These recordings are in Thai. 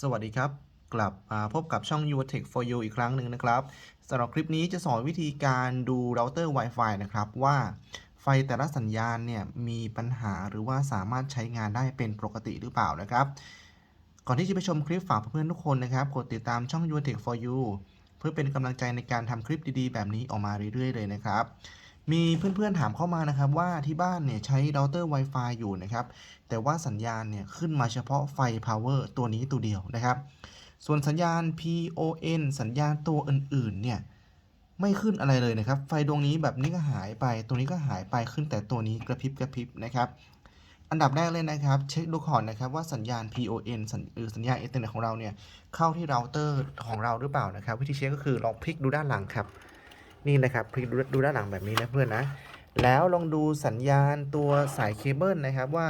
สวัสดีครับ กลับมาพบกับช่อง u t e c h for you อีกครั้งหนึ่งนะครับสำหรับคลิปนี้จะสอนวิธีการดูเราเตอร์ Wi-Fi นะครับว่าไฟแต่ละสัญญาณเนี่ยมีปัญหาหรือว่าสามารถใช้งานได้เป็นปกติหรือเปล่านะครับ ก่อนที่จะไปชมคลิปฝากเพื่อนทุกคนนะครับ กดติดตามช่อง u t e c h for you เพื่อเป็นกำลังใจในการทำคลิปดีๆ แบบนี้ออกมาเรื่อยๆ เลยนะครับ มีเพื่อนๆถามเข้ามานะครับว่าที่บ้านเนี่ยใช้เราเตอร์ Wi-Fi อยู่นะครับ แต่ว่าสัญญาณเนี่ยขึ้นมาเฉพาะไฟ power ตัวนี้ตัวเดียวนะครับ ส่วนสัญญาณ PON สัญญาณตัวอื่นๆเนี่ยไม่ขึ้นอะไรเลยนะครับ ไฟดวงนี้แบบนี้ก็หายไป ตัวนี้ก็หายไปขึ้นแต่ตัวนี้กระพริบกระพริบนะครับอันดับแรกเลยนะครับ เช็คดูก่อนนะครับว่าสัญญาณ PON สัญสัญญาณอินเทอร์เน็ตของเราเนี่ยเข้าที่เราเตอร์ของเราหรือเปล่านะครับ วิธีเช็คก็คือลองพลิกดูด้านหลังครับ นี่นะครับพลิกดูด้านหลังแบบนี้นะเพื่อนนะ แล้วลองดูสัญญาณตัวสายเคเบิลนะครับว่า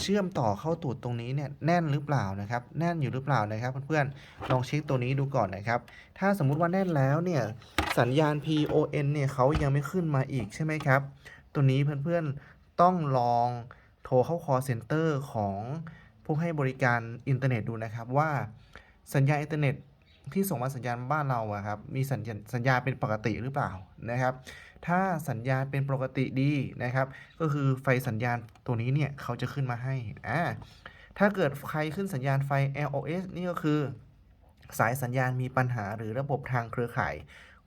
เชื่อมต่อเข้าตูดตรงนี้เนี่ยแน่นหรือเปล่านะครับ แน่นอยู่หรือเปล่านะครับเพื่อนๆลองเช็คตัวนี้ดูก่อนนะครับ ถ้าสมมุติว่าแน่นแล้วเนี่ยสัญญาณ PON เนี่ยเขายังไม่ขึ้นมาอีกใช่ไหมครับ ตัวนี้เพื่อนๆต้องลองโทรเข้า call center ของผู้ให้บริการอินเทอร์เน็ตดูนะครับว่าสัญญาณอินเทอร์เน็ต ที่ส่งมาสัญญาณบ้านเราอะครับมีสัญญาณสัญญาณเป็นปกติหรือเปล่านะครับ ถ้าสัญญาณเป็นปกติดีนะครับ ก็คือไฟสัญญาณตัวนี้เนี่ยเขาจะขึ้นมาให้อ่าถ้าเกิดใครขึ้นสัญญาณไฟ LOS นี่ก็คือ สายสัญญาณมีปัญหาหรือระบบทางเครือข่าย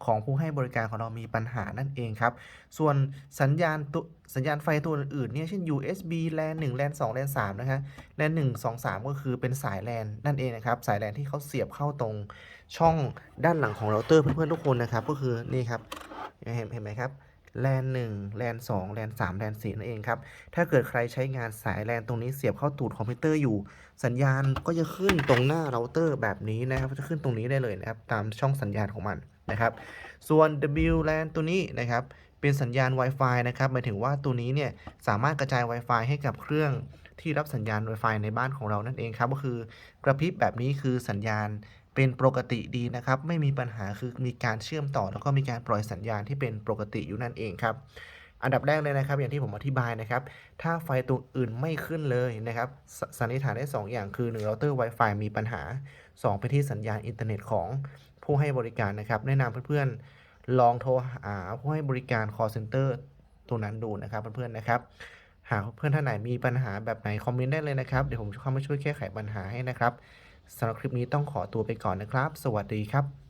ของผู้ให้บริการของเรามีปัญหานั่นเองครับ ส่วนสัญญาณตัวสัญญาณไฟตัวอื่นๆเนี่ยเช่น USB LAN 1 LAN 2 LAN 3นะคะ LAN 1 2 3 ก็คือเป็นสาย LAN นั่นเองนะครับ สาย LAN ที่เขาเสียบเข้าตรงช่องด้านหลังของเราเตอร์เพื่อนๆทุกคนนะครับ ก็คือนี่ครับเห็นเห็นไหมครับแลนหนึ่งแลนสองแลนสามแลนสี่นั่นเองครับ ถ้าเกิดใครใช้งานสายแลนตรงนี้เสียบเข้าตูดคอมพิวเตอร์อยู่ สัญญาณก็จะขึ้นตรงหน้าเราเตอร์แบบนี้นะครับ จะขึ้นตรงนี้ได้เลยนะครับ ตามช่องสัญญาณของมัน นะครับ ส่วน WLAN ตัวนี้นะครับ เป็นสัญญาณ Wi-Fi นะครับหมายถึงว่าตัวนี้เนี่ยสามารถกระจาย Wi-Fi ให้กับเครื่องที่รับสัญญาณ Wi-Fi ในบ้านของเรานั่นเองครับ ก็คือกระพริบแบบนี้คือสัญญาณเป็นปกติดีนะครับ ไม่มีปัญหาคือมีการเชื่อมต่อ แล้วก็มีการปล่อยสัญญาณที่เป็นปกติอยู่นั่นเองครับ อันดับแรกเลยนะครับ อย่างที่ผมอธิบายนะครับ ถ้าไฟตัวอื่นไม่ขึ้นเลยนะครับสสันนิษฐานได้ 2 อย่างคือ1เราเตอร์ Wi-Fi มีปัญหา 2 ไปที่สัญญาณอินเทอร์เน็ตของผู้ให้บริการนะครับ แนะนำเพื่อนๆ ลองโทรหาผู้ให้บริการ call center ตัวนั้นดูนะครับเพื่อนๆนะครับ หากเพื่อนท่านไหนมีปัญหาแบบไหนคอมเมนต์ได้เลยนะครับ เดี๋ยวผมจะเข้ามาช่วยแก้ไขปัญหาให้นะครับสำหรับคลิปนี้ต้องขอตัวไปก่อนนะครับ สวัสดีครับ